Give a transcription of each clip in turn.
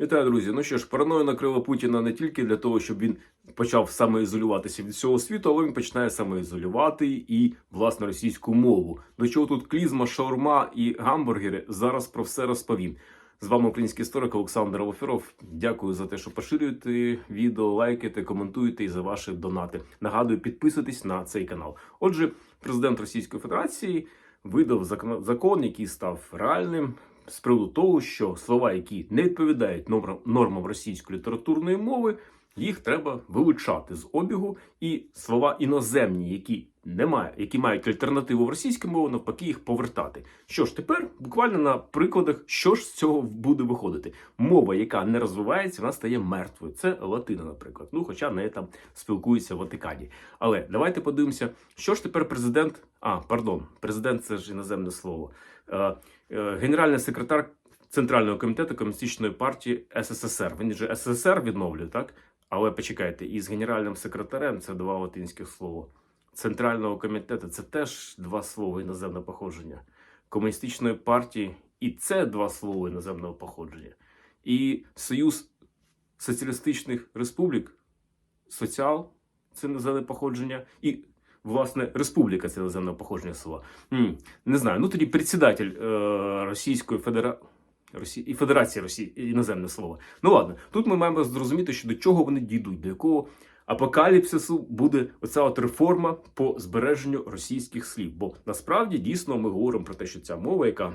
Вітаю, друзі. Ну що ж, паранойя накрила Путіна не тільки для того, щоб він почав самоізолюватися від всього світу, але він починає самоізолювати і власне російську мову. До чого тут клізма, шаурма і гамбургери? Зараз про все розповім. З вами український історик Олександр Алоферов. Дякую за те, що поширюєте відео, лайкаєте, коментуєте і за ваші донати. Нагадую, підписуйтесь на цей канал. Отже, президент Російської Федерації видав закон, який став реальним з приводу того, що слова, які не відповідають нормам, російської літературної мови, їх треба вилучати з обігу, і слова іноземні, які немає, які мають альтернативу в російській мові, навпаки, їх повертати. Що ж, тепер буквально на прикладах, що ж з цього буде виходити. Мова, яка не розвивається, вона стає мертвою. Це латина, наприклад. Ну, хоча неї там спілкуються в Ватикані. Але давайте подивимося, що ж тепер президент. А, пардон, президент це ж іноземне слово. Е, е, Генеральний секретар Центрального комітету Комуністичної партії СССР. Він же СССР відновлює, так? Але почекайте, із генеральним секретарем це два латинських слова. Центрального комітету це теж два слова іноземного походження. Комуністичної партії і це два слова іноземного походження. І Союз Соціалістичних Республік, соціал це іноземне походження, і власне республіка це іноземного походження слова. Не знаю. Ну тоді председатель е, Російської Федерації. Росі... і Федерації Росії іноземне слово. Ну ладно, тут ми маємо зрозуміти, що до чого вони дійдуть, до якого апокаліпсису буде оця от реформа по збереженню російських слів. Бо насправді дійсно ми говоримо про те, що ця мова, яка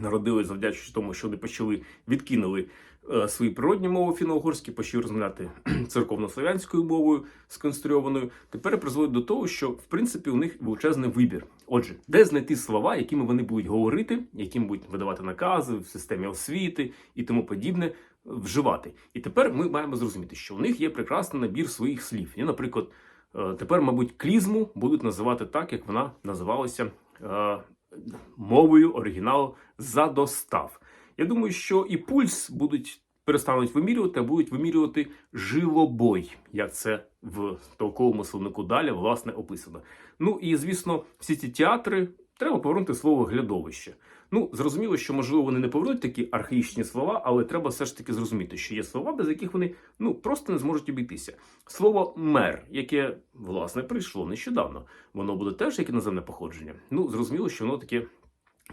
народилась завдячуючи тому, що вони почали відкинули свої природні мови фіно-угорські, почали розмовляти церковно-славянською мовою сконструйованою, тепер призводить до того, що в принципі у них величезний вибір. Отже, де знайти слова, якими вони будуть говорити, яким будуть видавати накази в системі освіти і тому подібне. Вживати, і тепер ми маємо зрозуміти, що у них є прекрасний набір своїх слів. І, наприклад, е, тепер, мабуть, клізму будуть називати так, як вона називалася е, мовою оригіналу задостав. Я думаю, що і пульс будуть перестануть вимірювати, а будуть вимірювати жилобой, як це в толковому словнику далі власне описано. Ну і звісно, всі ці театри треба повернути слово глядовище. Ну, зрозуміло, що можливо вони не повернуть такі архаїчні слова, але треба все ж таки зрозуміти, що є слова, без яких вони ну просто не зможуть обійтися. Слово мер, яке власне прийшло нещодавно, воно буде теж як іноземне походження. Ну, зрозуміло, що воно таке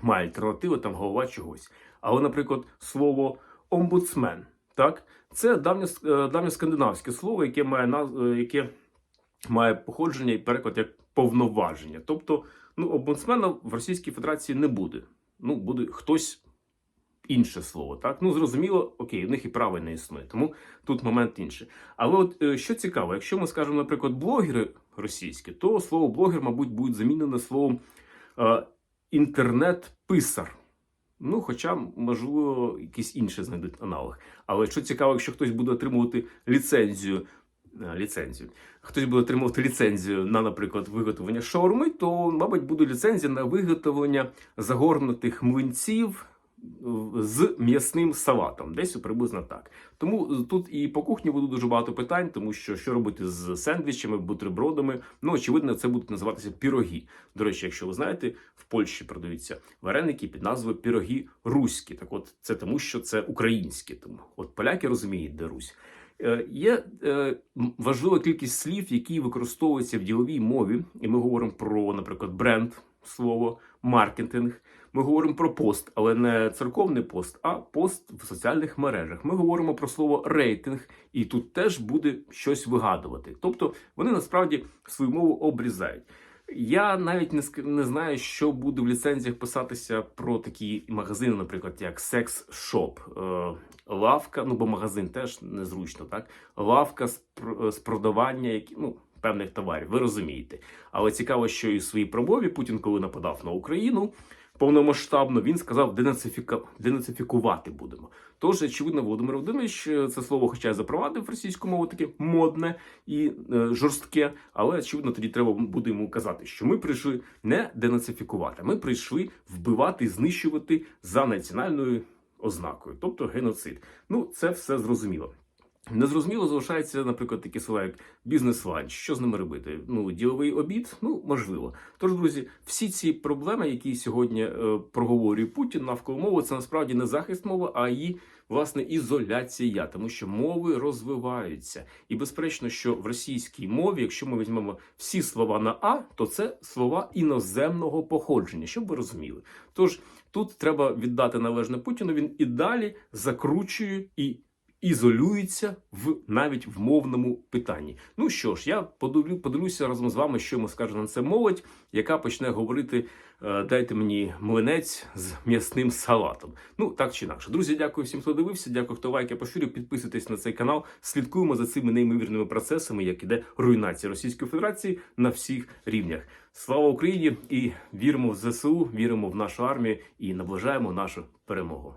має альтернативу, там голова чогось. Але, наприклад, слово омбудсмен, так, це давнє, е, давнє скандинавське слово, яке має наз... е, яке має походження і переклад як повноваження. Тобто, ну, омбудсмена в Російській Федерації не буде. Ну, буде хтось інше слово. Так, ну зрозуміло, окей, в них і права не існує, тому тут момент інший. Але от е, що цікаво, якщо ми скажемо, наприклад, блогери російські, то слово блогер, мабуть, буде замінене словом інтернет-писар. Ну, хоча, можливо, якісь інші знайдуть аналог. Але що цікаво, якщо хтось буде отримувати ліцензію, е, ліцензію, хтось буде отримувати ліцензію на, наприклад, виготовлення шаурми, то, мабуть, буде ліцензія на виготовлення загорнутих млинців з м'ясним салатом, десь приблизно так. Тому тут і по кухні буде дуже багато питань, тому що що робити з сендвічами, бутербродами. Ну, очевидно, це будуть називатися піроги. До речі, якщо ви знаєте, в Польщі продаються вареники під назвою піроги руські. Так, от це тому, що це українські. Тому от поляки розуміють, де Русь. Е, Є е, важлива кількість слів, які використовуються в діловій мові, і ми говоримо про, наприклад, бренд, слово, маркетинг. Ми говоримо про пост, але не церковний пост, а пост в соціальних мережах. Ми говоримо про слово рейтинг, і тут теж буде щось вигадувати. Тобто вони насправді свою мову обрізають. Я навіть не не знаю, що буде в ліцензіях писатися про такі магазини, наприклад, як секс-шоп, е, лавка, ну бо магазин теж незручно, так? Лавка з продавання, які, ну, певних товарів, ви розумієте. Але цікаво, що і в своїй промові Путін, коли нападав на Україну повномасштабно, він сказав денацифіка... денацифікувати будемо. Тож, очевидно, Володимир Володимирович е, це слово, хоча й запровадив російську мову, таке модне і е, жорстке, але очевидно, тоді треба буде йому казати, що ми прийшли не денацифікувати, ми прийшли вбивати знищувати за національною ознакою, тобто геноцид. Ну, це все зрозуміло. Незрозуміло залишається, наприклад, такі слова, як бізнес-ланч. Що з ними робити? Ну, діловий обід? Ну, можливо. Тож, друзі, всі ці проблеми, які сьогодні е, проговорює Путін навколо мови, це насправді не захист мови, а її власне ізоляція, тому що мови розвиваються. І безперечно, що в російській мові, якщо ми візьмемо всі слова на а, то це слова іноземного походження, щоб ви розуміли. Тож тут треба віддати належне Путіну. Він і далі закручує і ізолюється в навіть в мовному питанні. Ну що ж, я подивлю, подивлюся разом з вами, що йому скаже на це молодь, яка почне говорити: е, дайте мені млинець з м'ясним салатом. Ну так чи інакше. Друзі, дякую всім, хто дивився. Дякую, хто лайки поширює. Підписуйтесь на цей канал. Слідкуємо за цими неймовірними процесами, як іде руйнація Російської Федерації на всіх рівнях. Слава Україні! І віримо в ЗСУ, віримо в нашу армію і наближаємо нашу перемогу.